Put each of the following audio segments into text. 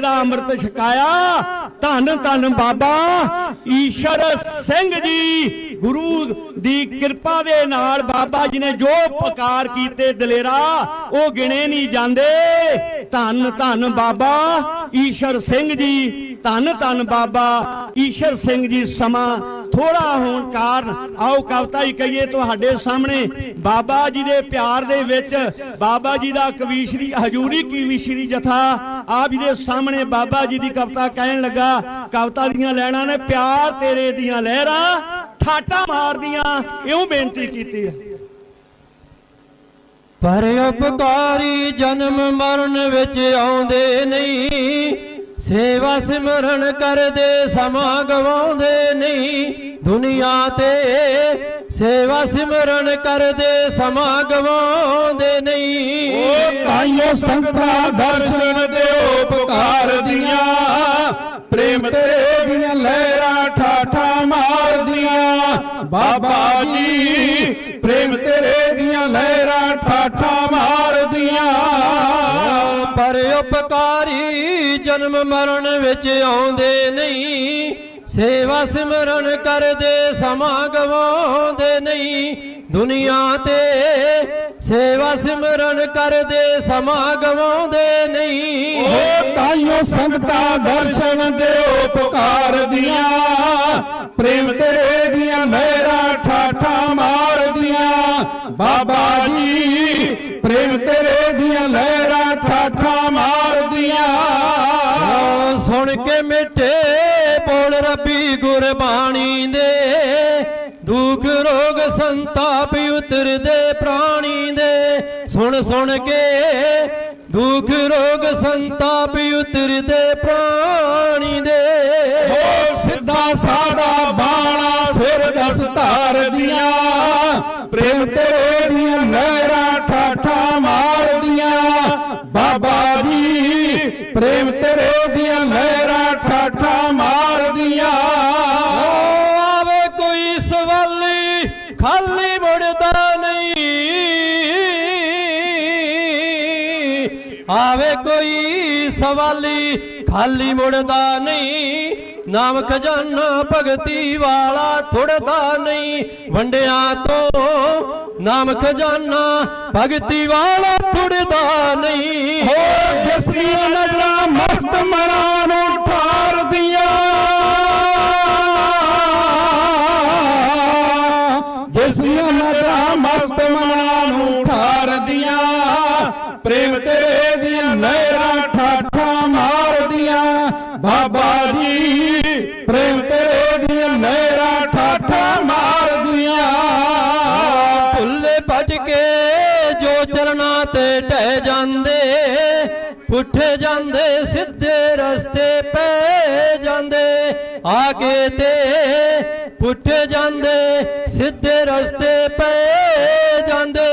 ਦਾ ਅੰਮ੍ਰਿਤ ਛਕਾਇਆ, ਧੰਨ ਧੰਨ ਬਾਬਾ ਈਸ਼ਰ ਸਿੰਘ ਜੀ। ਗੁਰੂ ਦੀ ਕਿਰਪਾ ਦੇ ਨਾਲ ਬਾਬਾ ਜੀ ਨੇ ਜੋ ਪਕਾਰ ਕੀਤੇ ਦਲੇਰਾ, ਉਹ ਗਿਣੇ ਨਹੀਂ ਜਾਂਦੇ। ਧੰਨ ਧੰਨ ਬਾਬਾ ਈਸ਼ਰ ਸਿੰਘ ਜੀ, ਧੰਨ ਧੰਨ ਬਾਬਾ ਈਸ਼ਰ ਸਿੰਘ ਜੀ, ਸਮਾਂ ਥੋੜਾ ਹੋਣ ਕਾਰਨ, ਆਓ ਕਵਿਤਾ ਹੀ ਕਹੀਏ ਤੁਹਾਡੇ ਸਾਹਮਣੇ, ਬਾਬਾ ਜੀ ਦੇ ਪਿਆਰ ਦੇ ਵਿੱਚ, ਬਾਬਾ ਜੀ ਦਾ ਕਵੀਸ਼ਰੀ ਹਜੂਰੀ ਕਵੀਸ਼ਰੀ ਜਥਾ, ਆਪ ਜੀ ਦੇ ਸਾਹਮਣੇ ਬਾਬਾ ਜੀ ਦੀ ਕਵਿਤਾ ਕਹਿਣ ਲੱਗਾ, ਕਵਿਤਾ ਦੀਆਂ ਲੈਣਾ ਨੇ ਪਿਆਰ ਤੇਰੇ ਦੀਆਂ ਲਹਿਰਾਂ, ਠਾਟਾ ਮਾਰਦੀਆਂ, ਇਉਂ ਬੇਨਤੀ ਕੀਤੀ ਹੈ। ਪਰ ਉਪਕਾਰੀ ਜਨਮ ਮਰਨ ਵਿੱਚ ਆਉਂਦੇ ਨਹੀਂ ਸੇਵਾ ਸਿਮਰਨ ਕਰਦੇ, ਸਮਾਂ ਗਵਾਉਂਦੇ ਨਹੀਂ। ਦੁਨੀਆ ਤੇ ਸੇਵਾ ਸਿਮਰਨ ਕਰਦੇ, ਸਮਾਂ ਗਵਾਉਂਦੇ ਨਹੀਂ। ਓ ਤਾਈਓ ਸੰਗਤਾਂ ਦਰਸ਼ਨ ਦਿਓ, ਪੁਕਾਰ ਦੀਆਂ। ਪ੍ਰੇਮ ਤੇਰੇ ਦੀਆਂ ਲਹਿਰਾਂ ਠਾਠਾ ਮਾਰਦੀਆਂ। ਬਾਬਾ ਜੀ, ਪ੍ਰੇਮ ਤੇਰੇ ਦੀਆਂ ਲਹਿਰਾਂ ਠਾਠਾ ਮਾਰ ਉਪਕਾਰੀ ਜਨਮ ਮਰਨ ਵਿੱਚ ਆਉਂਦੇ ਨਹੀਂ, ਸੇਵਾ ਸਿਮਰਨ ਕਰਦੇ, ਸਮਾਂ ਗਵਾਉਂਦੇ ਨਹੀਂ। ਦੁਨੀਆ ਤੇ ਸੇਵਾ ਸਿਮਰਨ ਕਰਦੇ, ਸਮਾਂ ਗਵਾਉਂਦੇ ਨਹੀਂ। ਓ ਤਾਈਓ ਸੰਗਤਾਂ ਦਰਸ਼ਨ ਦੇ ਉਪਕਾਰ ਦੀਆਂ। ਪ੍ਰੇਮ ਸੁਣ ਕੇ ਮਿੱਠੇ ਬੋਲ ਰੱਬੀ ਗੁਰਬਾਣੀ ਦੇ। ਦੁੱਖ ਰੋਗ ਸੰਤਾਪ ਉਤਰਦੇ ਪ੍ਰਾਣੀ ਦੇ। ਸੁਣ ਸੁਣ ਕੇ ਦੁੱਖ ਰੋਗ ਸੰਤਾਪ ਉਤਰਦੇ ਪ੍ਰਾਣੀ ਦੇ। ਓ ਸਿੱਧਾ ਸਾਦਾ ਬਾਣਾ ਸਿਰ ਦਸਤਾਰ ਦੀਆਂ। ਪ੍ਰੇਮ ਤੇਰੇ ਦੀਆਂ ਲਹਿਰਾਂ ਠਾਠਾ ਮਾਰਦੀਆਂ। ਬਾਬਾ ਆਵੇ ਕੋਈ ਸਵਾਲੀ, ਖਾਲੀ ਮੁੜਦਾ ਨਹੀਂ। ਨਾਮ ਖਜ਼ਾਨਾ ਭਗਤੀ ਵਾਲਾ ਥੁੜਦਾ ਨਹੀਂ। ਵੰਡਿਆਂ ਤੋਂ ਨਾਮ ਖਜ਼ਾਨਾ ਭਗਤੀ ਵਾਲਾ ਥੁੜਦਾ ਨਹੀਂ। ਬਾਬਾ ਜੀ ਪ੍ਰੇਮ ਤੇਰੇ ਦੀਆਂ ਲਹਿਰਾਂ ਠਾਠਾ ਮਾਰਦੀਆਂ। ਭੁੱਲੇ ਭੱਜ ਕੇ ਜੋ ਚਰਨਾਂ ਤੇ ਟਹਿ ਜਾਂਦੇ, ਪੁੱਠੇ ਜਾਂਦੇ, ਸਿੱਧੇ ਰਸਤੇ ਪੈ ਜਾਂਦੇ। ਆ ਕੇ ਤੇ ਪੁੱਠੇ ਜਾਂਦੇ, ਸਿੱਧੇ ਰਸਤੇ ਪੈ ਜਾਂਦੇ।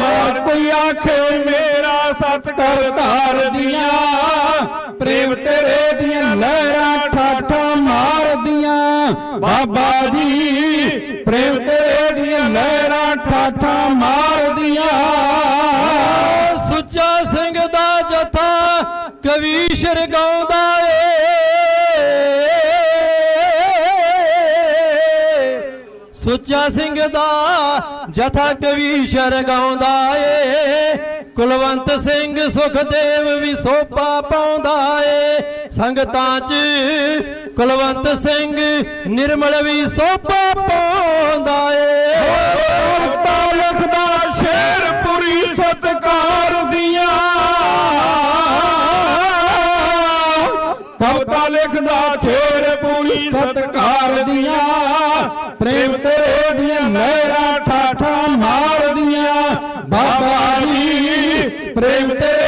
ਹਰ ਕੋਈ ਆਖੇ, ਮੇਰਾ ਸਤ ਕਰ ਦੀਆਂ। ਬਾਬਾ ਜੀ, ਪ੍ਰੇਮ ਤੇਰੇ ਲਹਿਰਾਂ ਠਾਠਾ ਮਾਰਦੀਆਂ। ਸੁੱਚਾ ਸਿੰਘ ਦਾ ਜਥਾ ਕਵੀਸ਼ਰ ਗਾਉਂਦਾ ਏ। ਸੁੱਚਾ ਸਿੰਘ ਦਾ ਜਥਾ ਕਵੀਸ਼ਰ ਗਾਉਂਦਾ ਏ। ਕੁਲਵੰਤ ਸਿੰਘ ਸੁਖਦੇਵ ਵੀ ਸੋਪਾ ਪਾਉਂਦਾ ਏ। ਸੰਗਤਾਂ 'ਚ ਕੁਲਵੰਤ ਸਿੰਘ ਨਿਰਮਲ ਵੀ ਸੋਪਾ ਪਾਉਂਦਾ ਏ। ਕਵਤਾ ਲਿਖਦਾ ਸ਼ੇਰ ਪੁਰੀ ਸਤਕਾਰ ਦੀਆਂ। ਕਵਤਾ ਲਿਖਦਾ ਸ਼ੇਰ ਪੁਰੀ ਸਤਕਾਰ ਦੀਆਂ। ਪ੍ਰੇਮ ਤੇਰੇ ਦੀਆਂ ਲਹਿਰਾਂ ਠਾਠਾ ਮਾਰਦੀਆਂ। ਬਾਬਾ ਜੀ, ਪ੍ਰੇਮ ਤੇਰੇ